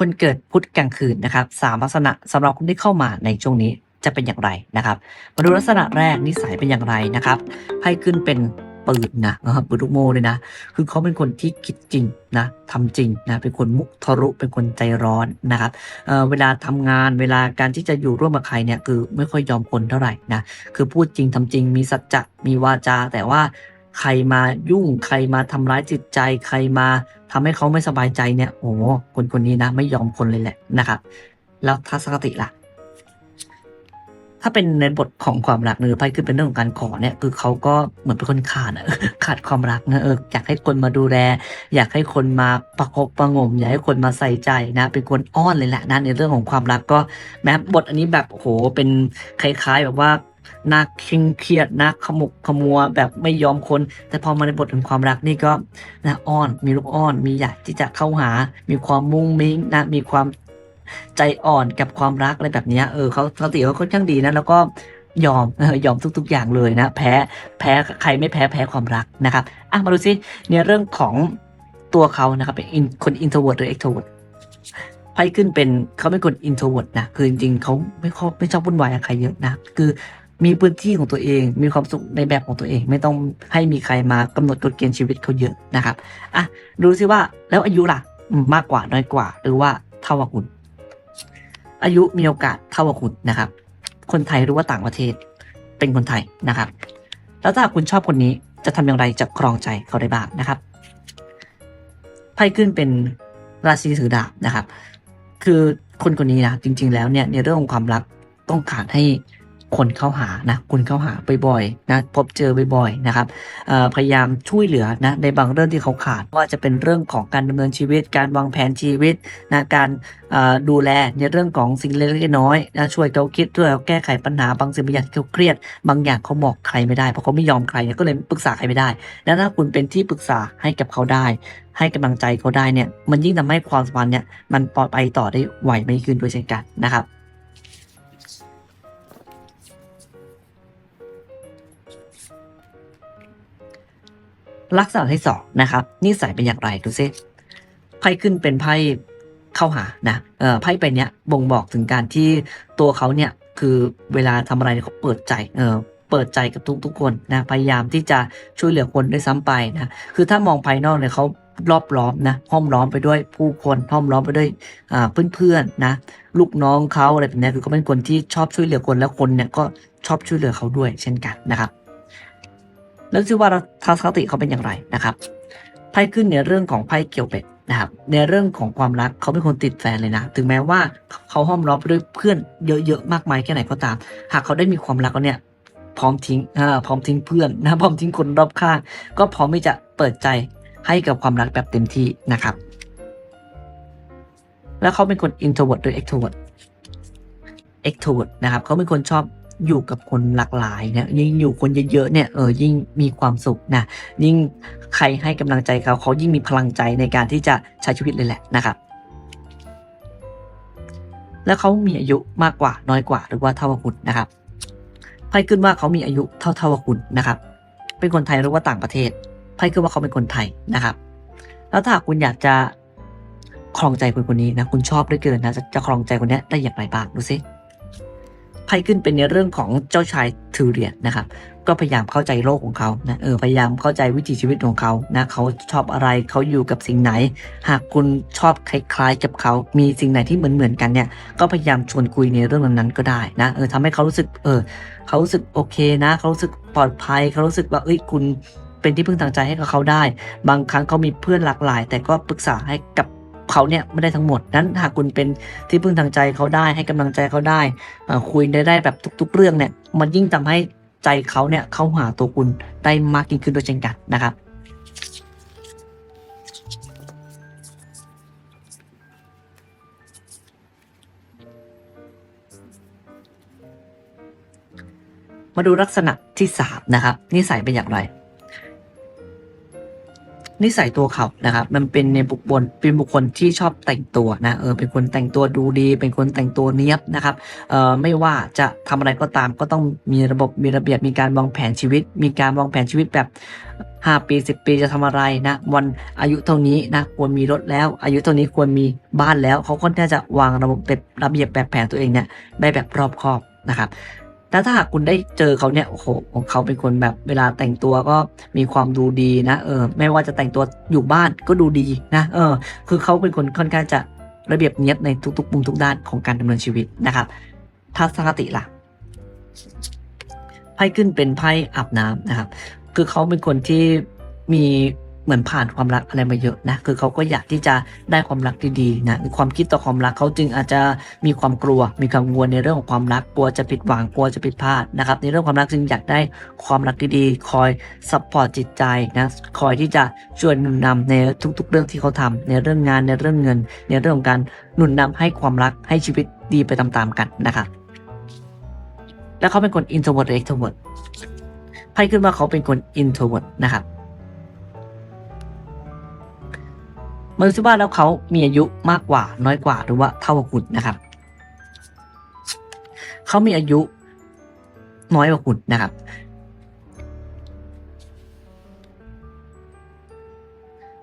คนเกิดพุธกลางคืนนะครับสามลักษณะสำหรับคนที่เข้ามาในช่วงนี้จะเป็นอย่างไรนะครับ มาดูลักษณะแรกนิสัยเป็นอย่างไรนะครับไพ่ขึ้นเป็นปืนนะเออปืนลูกโม่เลยนะ คือเขาเป็นคนที่คิดจริงนะทำจริงนะเป็นคนมุทะรุเป็นคนใจร้อนนะครับเเวลาทำงานเวลาการที่จะอยู่ร่วมกับใครเนี่ยคือไม่ค่อยยอมคนเท่าไหร่นะคือพูดจริงทำจริงมีสัจจะมีวาจาแต่ว่า ใครมายุ่งใครมาทำร้ายจิตใจ ใครมาทำให้เขาไม่สบายใจเนี่ยโอ้คนคนนี้นะ ไม่ยอมคนเลยแหละนะครับ แล้วทัศนคติล่ะ ถ้าเป็นในบทของความรักเนื้อไพ่ขึ้นเป็นเรื่องของการขอเนี่ย คือเขาก็เหมือนเป็นคนขาดอะขาดความรักนะเอออยากให้คนมาดูแล อยากให้คนมาประคบประงมอยากให้คนมาใส่ใจนะ เป็นคนอ้อนเลยแหละนะในเรื่องของความรักก็แม้บทอันนี้แบบโอ้โหเป็นคล้าย ๆ แบบว่า น่าเคร่งเครียดนะขมุกขมัวแบบไม่ยอมคน แต่พอมาในบทของความรักนี่ก็นะอ้อนมีลูกอ้อน มีอยากที่จะเข้าหา มีความมุ้งมิ้งนะมีความใจอ่อนกับความรักอะไรแบบนี้เออเขาเขาติเขาค่อนข้างดีนะแล้วก็ยอมยอมทุก ๆ อย่างเลยนะ แพ้แพ้ใครไม่แพ้แพ้ความรักนะครับอะมาดูซิในเรื่องของตัวเขานะครับเป็น in- คน introvert หรือ extrovert ไพ่ขึ้นเป็นเขาเป็นคน introvert นะคือจริงๆเขาไม่ค่อยไม่ชอบวุ่นวายกับใครเยอะนะ คือ มีพื้นที่ของตัวเอง มีความสุขในแบบของตัวเอง ไม่ต้องให้มีใครมากำหนดกฎเกณฑ์ชีวิตเขาเยอะนะครับอะดูซิว่าแล้วอายุล่ะมากกว่าน้อยกว่า หรือว่าเท่ากับคุณ อายุมีโอกาสเท่ากับคุณนะครับ คนไทยหรือว่าต่างประเทศเป็นคนไทยนะครับ แล้วถ้าคุณชอบคนนี้จะทำอย่างไรจะครองใจเขาได้บ้างนะครับไพ่ขึ้นเป็นราศีถือดาบนะครับ คือคนคนนี้นะจริง ๆ แล้วเนี่ยในเรื่องของความรักต้องการให้ คนเข้าหานะคุณเข้าหาบ่อยๆนะพบเจอบ่อยๆนะครับพยายามช่วยเหลือนะในบางเรื่องที่เขาขาดว่าจะเป็นเรื่องของการดำเนินชีวิต การวางแผนชีวิตนะการดูแลในเรื่องของสิ่งเล็กๆน้อยนะช่วยเขาคิดช่วยเขาแก้ไขปัญหาบางสิ่งบางอย่างที่เขาเครียด บางอย่างเขาบอกใครไม่ได้เพราะเขาไม่ยอมใครก็เลยปรึกษาใครไม่ได้ แล้วถ้าคุณเป็นที่ปรึกษาให้กับเขาได้ ให้กำลังใจเขาได้เนี่ยมันยิ่งทำให้ความสัมพันธ์เนี่ยมันปลอดไปต่อได้ไหวไม่ขึ้นด้วยเช่นกันนะครับ ลักษณะที่สองนะครับนิสัยเป็นอย่างไรดูซิไพ่ขึ้นเป็นไพ่เข้าหานะเออไพ่ใบเนี้ยบ่งบอกถึงการที่ตัวเขาเนี่ยคือเวลาทำอะไรเขาเปิดใจเออเปิดใจกับทุกทุกๆคนนะพยายามที่จะช่วยเหลือคนด้วยซ้ำไปนะคือถ้ามองภายนอกเนี่ยเขารอบล้อมนะห้อมล้อมไปด้วยผู้คนห้อมล้อมไปด้วยเพื่อนๆนะลูกน้องเขาอะไรแบบนี้คือเขาเป็นคนที่ชอบช่วยเหลือคนแล้วคนเนี่ยก็ชอบช่วยเหลือเขาด้วยเช่นกันนะครับ แล้วชื่อว่าทัศนคติเขาเป็นอย่างไรนะครับไพ่ขึ้นในเรื่องของไพ่เกี่ยวเป็ดนะครับ ในเรื่องของความรักเขาเป็นคนติดแฟนเลยนะ ถึงแม้ว่าเขาห้อมล้อมด้วยเพื่อนเยอะๆมากมายแค่ไหนก็ตาม หากเขาได้มีความรักแล้วเนี่ยพร้อมทิ้งอ่าพร้อมทิ้งเพื่อนนะพร้อมทิ้งคนรอบข้าง ก็พร้อมที่จะเปิดใจให้กับความรักแบบเต็มที่นะครับ แล้วเขาเป็นคน introvert หรือ extrovert extrovert นะครับ เขาเป็นคนชอบ อยู่กับคนหลากหลายนะยิ่งอยู่คนเยอะๆเนี่ยเออยิ่งมีความสุขนะยิ่งใครให้กำลังใจเขาเขายิ่งมีพลังใจในการที่จะใช้ชีวิตเลยแหละนะครับ แล้วเขามีอายุมากกว่าน้อยกว่าหรือว่าเท่ากับคุณนะครับไพ่ขึ้นว่าเขามีอายุเท่าเท่ากับคุณนะครับ เป็นคนไทยหรือว่าต่างประเทศไพ่ขึ้นว่าเขาเป็นคนไทยนะครับ แล้วถ้าหากคุณอยากจะครองใจคนคนนี้นะคุณชอบเหลือเกินนะจะจะครองใจคนนี้ได้อย่างไรบ้างดูสิ ไพ่ขึ้นเป็นในเรื่องของเจ้าชายถือเรียญนะครับก็พยายามเข้าใจโลกของเขานะเออพยายามเข้าใจวิถีชีวิตของเขานะเขาชอบอะไรเขาอยู่กับสิ่งไหน หากคุณชอบคล้ายๆกับเขา มีสิ่งไหนที่เหมือนๆกันเนี่ย ก็พยายามชวนคุยในเรื่องนั้นๆก็ได้นะเออทำให้เขารู้สึกเออเขารู้สึกโอเคนะเขารู้สึกปลอดภัยเขารู้สึกว่าเอ้ยคุณเป็นที่พึ่งทางใจให้กับเขาได้ บางครั้งเขามีเพื่อนหลากหลาย แต่ก็ปรึกษาให้กับ เขาเนี่ยไม่ได้ทั้งหมดนั้นหากคุณเป็นที่พึ่งทางใจเขาได้ให้กำลังใจเขาได้คุยได้ได้แบบทุก ๆ เรื่องเนี่ยมันยิ่งทำให้ใจเขาเนี่ยเข้าหาตัวคุณได้มากยิ่งขึ้นด้วยเช่นกันนะครับมาดูลักษณะที่สามนะครับนิสัยเป็นอย่างไร นิสัยตัวเขานะครับ มันเป็นในบุคคลเป็นบุคคลที่ชอบแต่งตัวนะเออเป็นคนแต่งตัวดูดี เป็นคนแต่งตัวเนี้ยบนะครับเอ่อไม่ว่าจะทำอะไรก็ตามก็ต้องมีระบบมีระเบียบมีการวางแผนชีวิต มีการวางแผนชีวิตแบบ5 ปี 10 ปีจะทำอะไรนะวันอายุเท่านี้นะควรมีรถแล้ว อายุเท่านี้ควรมีบ้านแล้ว เขาค่อนข้าจะวางระบบเป็นระเบียบแบบแผนตัวเองเนี่ยได้แบบรอบคอบนะครับ แต่ถ้าหากคุณได้เจอเขาเนี่ยโอ้โหของเขาเป็นคนแบบเวลาแต่งตัวก็มีความดูดีนะเออไม่ว่าจะแต่งตัวอยู่บ้านก็ดูดีนะเออ คือเขาเป็นคนค่อนข้างจะระเบียบเนียบในทุกๆมุมทุกด้านของการดำเนินชีวิตนะครับทัศนคติล่ะไพ่ขึ้นเป็นไพ่อาบน้ำนะครับ คือเขาเป็นคนที่มี เหมือนผ่านความรักอะไรมาเยอะนะคือเขาก็อยากที่จะได้ความรักดีๆนะความคิดต่อความรักเขาจึงอาจจะมีความกลัว มีความกังวลในเรื่องของความรักกลัวจะผิดหวังกลัวจะผิดพลาดนะครับ ในเรื่องความรักจึงอยากได้ความรักดีๆคอยซัพพอร์ตจิตใจนะคอยที่จะช่วยหนุนนำในทุก ๆ เรื่องที่เขาทำในเรื่องงานในเรื่องเงิน ในเรื่องของการหนุนนำให้ความรักให้ชีวิตดีไปตามๆกันนะครับแล้วเขาเป็นคน introvert หรือ extrovert ไพ่ขึ้นว่าเขาเป็นคน introvert นะครับ มาดูซิว่าแล้วเขามีอายุมากกว่าน้อยกว่าหรือว่าเท่ากับคุณนะครับ เขามีอายุน้อยกว่าคุณนะครับ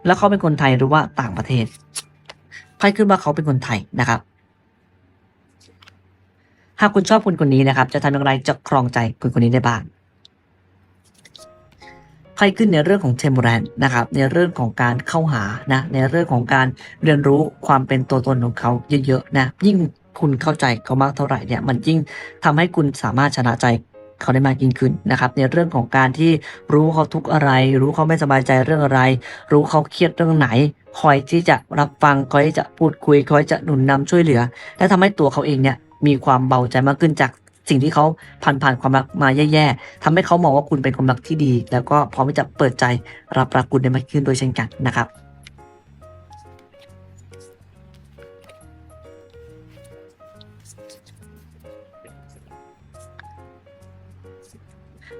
แล้วเขาเป็นคนไทยหรือว่าต่างประเทศไพ่ขึ้นว่าเขาเป็นคนไทยนะครับ หากคุณชอบคนคนนี้นะครับ จะทำอย่างไรจะครองใจคนคนนี้ได้บ้าง ไพ่ขึ้นในเรื่องของเทมโบแรนนะครับในเรื่องของการเข้าหานะในเรื่องของการเรียนรู้ความเป็นตัวตนของเขาเยอะๆนะยิ่งคุณเข้าใจเขามากเท่าไหร่เนี่ยมันยิ่งทำให้คุณสามารถชนะใจเขาได้มากยิ่งขึ้นนะครับ ในเรื่องของการที่รู้เขาทุกอะไร รู้เขาไม่สบายใจเรื่องอะไร รู้เขาเครียดเรื่องไหน คอยที่จะรับฟังคอยที่จะพูดคุยคอยจะหนุนนำช่วยเหลือ และทำให้ตัวเขาเองเนี่ยมีความเบาใจมากขึ้นจาก สิ่งที่เขาผ่านผ่านความรักมาแย่ๆทำให้เขามองว่าคุณเป็นความรักที่ดี แล้วก็พร้อมที่จะเปิดใจรับรักคุณได้มากขึ้นโดยเช่นกันนะครับ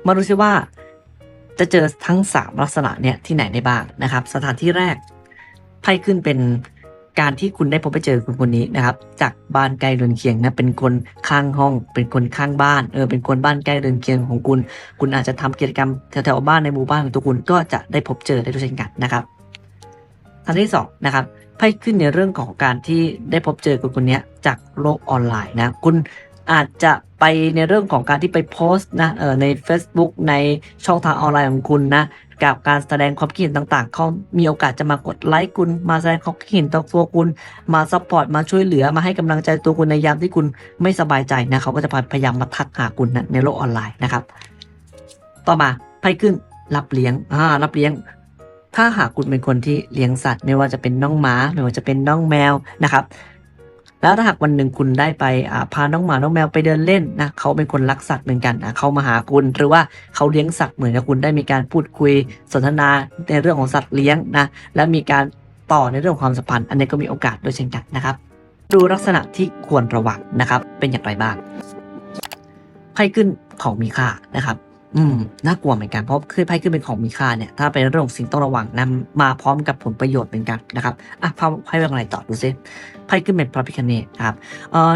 มาดูซิว่าจะเจอทั้ง 3 ลักษณะเนี่ยที่ไหนได้บ้างนะครับ สถานที่แรกไพ่ขึ้นเป็น การที่คุณได้พบไปเจอคนคนนี้นะครับ จากบ้านใกล้เรือนเคียงนะเป็นคนข้างห้อง เป็นคนข้างบ้านเออเป็นคนบ้านใกล้เรือนเคียงของคุณ คุณอาจจะทำกิจกรรมแถวๆบ้านในหมู่บ้านของตัวคุณก็จะได้พบเจอได้ด้วยเช่นกันนะครับอันที่สองนะครับไพ่ขึ้นในเรื่องของการที่ได้พบเจอคนคนนี้จากโลกออนไลน์นะ คุณ อาจจะไปในเรื่องของการที่ไปโพสต์นะเออใน Facebook ในช่องทางออนไลน์ของคุณนะกับการแสดงความคิดเห็นต่างๆ เขามีโอกาสจะมากดไลค์คุณ มาแสดงความคิดเห็นต่อตัวคุณ มาซัพพอร์ต มาช่วยเหลือ มาให้กำลังใจตัวคุณในยามที่คุณไม่สบายใจนะเขาก็จะพยายามมาทักหาคุณนะในโลกออนไลน์นะครับ ต่อมาไพ่ขึ้นรับเลี้ยงอ่ารับเลี้ยง ถ้าหากคุณเป็นคนที่เลี้ยงสัตว์ ไม่ว่าจะเป็นน้องหมา ไม่ว่าจะเป็นน้องแมวนะครับ แล้วถ้าหากวันหนึ่งคุณได้ไปพาน้องหมาน้องแมวไปเดินเล่นนะเขาเป็นคนรักสัตว์เหมือนกันนะเขามาหาคุณ หรือว่าเขาเลี้ยงสัตว์เหมือนกับคุณได้มีการพูดคุยสนทนาในเรื่องของสัตว์เลี้ยงนะและมีการต่อในเรื่องของความสัมพันธ์ อันนี้ก็มีโอกาสโดยเช่นกันนะครับ ดูลักษณะที่ควรระวังนะครับ เป็นอย่างไรบ้างไพ่ขึ้นของมีค่านะครับอืมน่ากลัวเหมือนกันเพราะคือไพ่ขึ้นเป็นของมีค่าเนี่ยถ้าเป็นเรื่องสิ่งต้องระวังนะมาพร้อมกับผลประโยชน์เหมือนกันนะครับอะไพ่ไพ่เป็นอะไรต่อดูซิ ไพ่ขึ้นเป็นพระพิคเนตครับ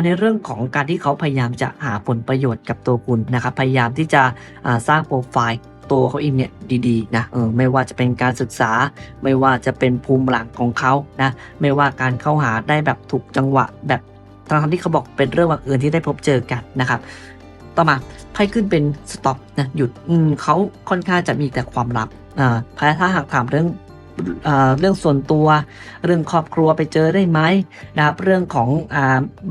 ในเรื่องของการที่เขาพยายามจะหาผลประโยชน์กับตัวคุณนะครับพยายามที่จะสร้างโปรไฟล์ตัวเขาเองเนี่ยดีๆนะเออไม่ว่าจะเป็นการศึกษา ไม่ว่าจะเป็นภูมิหลังของเขานะไม่ว่าการเข้าหาได้แบบถูกจังหวะแบบทั้งที่เขาบอกเป็นเรื่องบังเอิญที่ได้พบเจอกันนะครับต่อมาไพ่ขึ้นเป็นสต็อปนะหยุดเขาค่อนข้างจะมีแต่ความลับอ่าถ้าหากถามเรื่อง เรื่องส่วนตัว เรื่องครอบครัวไปเจอได้ไหมนะครับเรื่องของอ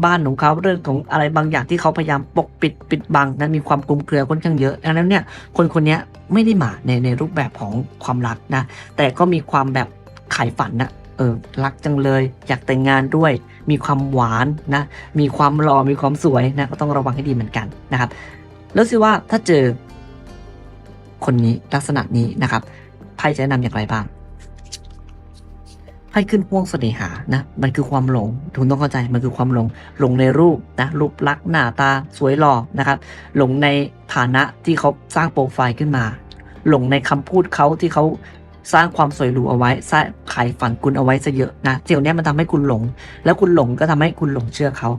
บ้านของเขาเรื่องของอะไรบางอย่างที่เขาพยายามปกปิดปิดบังนะมีความคลุมเครือค่อนข้างเยอะดังนั้นเนี่ยคนคนนี้ไม่ได้มาในในรูปแบบของความรักนะแต่ก็มีความแบบขายฝันนะเออรักจังเลยอยากแต่งงานด้วย มีความหวานนะมีความหล่อมีความสวยนะก็ต้องระวังให้ดีเหมือนกันนะครับ แล้วสิว่าถ้าเจอคนนี้ลักษณะนี้นะครับไพ่จะแนะนำอย่างไรบ้าง ไพ่ขึ้นพ่วงเสน่หานะมันคือความหลงคุณต้องเข้าใจมันคือความหลงหลงในรูปนะรูปลักษณ์หน้าตาสวยหล่อนะครับ หลงในฐานะที่เขาสร้างโปรไฟล์ขึ้นมา หลงในคำพูดเขาที่เขาสร้างความสวยหรูเอาไว้สร้างขายฝันคุณเอาไว้ซะเยอะนะสิ่งเนี้ยมันทำให้คุณหลง แล้วคุณหลงก็ทำให้คุณหลงเชื่อเขา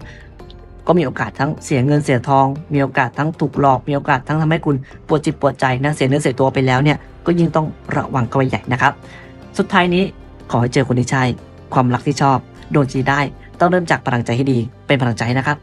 ก็มีโอกาสทั้งเสียเงินเสียทอง มีโอกาสทั้งถูกหลอก มีโอกาสทั้งทำให้คุณปวดจิตปวดใจนะเสียเนื้อเสียตัวไปแล้วเนี่ยก็ยิ่งต้องระวังเข้าไปใหญ่นะครับ สุดท้ายนี้ ขอให้เจอคนที่ใช่ ความรักที่ชอบ โดนจีได้ ต้องเริ่มจากพลังใจให้ดี เป็นพลังใจนะครับ